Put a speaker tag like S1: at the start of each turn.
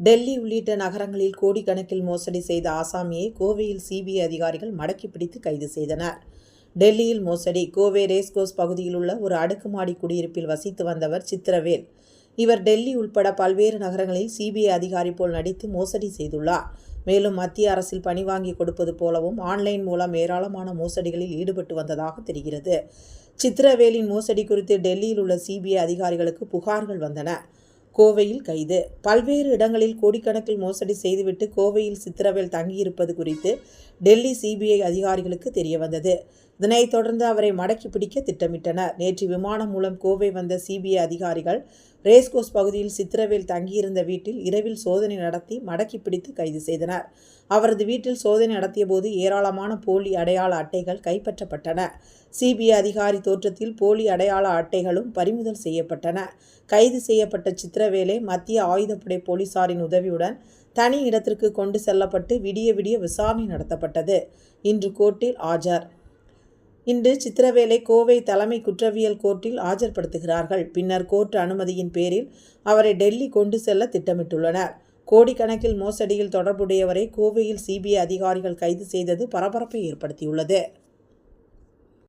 S1: டெல்லி உள்ளிட்ட நகரங்களில் கோடிக்கணக்கில் மோசடி செய்த ஆசாமியை கோவையில் சிபிஐ அதிகாரிகள் மடக்கி பிடித்து கைது செய்தனர். டெல்லியில் மோசடி கோவை ரேஸ்கோஸ் பகுதியில் உள்ள ஒரு அடுக்குமாடி குடியிருப்பில் வசித்து வந்தவர் சித்திரவேல். இவர் டெல்லி உள்பட பல்வேறு நகரங்களில் சிபிஐ அதிகாரி போல் நடித்து மோசடி செய்துள்ளார். மேலும் மத்திய அரசில் பணி வாங்கி கொடுப்பது போலவும் ஆன்லைன் மூலம் ஏராளமான மோசடிகளில் ஈடுபட்டு வந்ததாக தெரிகிறது. சித்திரவேலின் மோசடி குறித்து டெல்லியில் உள்ள சிபிஐ அதிகாரிகளுக்கு புகார்கள் வந்தன. கோவையில் கைது. பல்வேறு இடங்களில் கோடிக்கணக்கில் மோசடி செய்துவிட்டு கோவையில் சித்திரவேல் தங்கியிருப்பது குறித்து டெல்லி சிபிஐ அதிகாரிகளுக்கு தெரியவந்தது. இதனைத் தொடர்ந்து அவரை மடக்கி பிடிக்க திட்டமிட்டனர். நேற்று விமானம் மூலம் கோவை வந்த சிபிஐ அதிகாரிகள் ரேஸ்கோஸ் பகுதியில் சித்திரவேல் தங்கியிருந்த வீட்டில் இரவில் சோதனை நடத்தி மடக்கி பிடித்து கைது செய்தனர். அவரது வீட்டில் சோதனை நடத்திய போது ஏராளமான போலி அடையாள அட்டைகள் கைப்பற்றப்பட்டன. சிபிஐ அதிகாரி தோற்றத்தில் போலி அடையாள அட்டைகளும் பறிமுதல் செய்யப்பட்டன. கைது செய்யப்பட்ட சித்திர சித்திரவேலை மத்திய ஆயுதப்படை போலீசாரின் உதவியுடன் தனி இடத்திற்கு கொண்டு செல்லப்பட்டு விடிய விடிய விசாரணை நடத்தப்பட்டது. இன்று கோர்ட்டில் ஆஜர். இன்று சித்திரவேலை கோவை தலைமை குற்றவியல் கோர்ட்டில் ஆஜர்படுத்துகிறார்கள். பின்னர் கோர்ட் அனுமதியின் பேரில் அவரை டெல்லி கொண்டு செல்ல திட்டமிட்டுள்ளனர். கோடிக்கணக்கில் மோசடியில் தொடர்புடையவரை கோவையில் சிபிஐ அதிகாரிகள் கைது செய்தது பரபரப்பை ஏற்படுத்தியுள்ளது.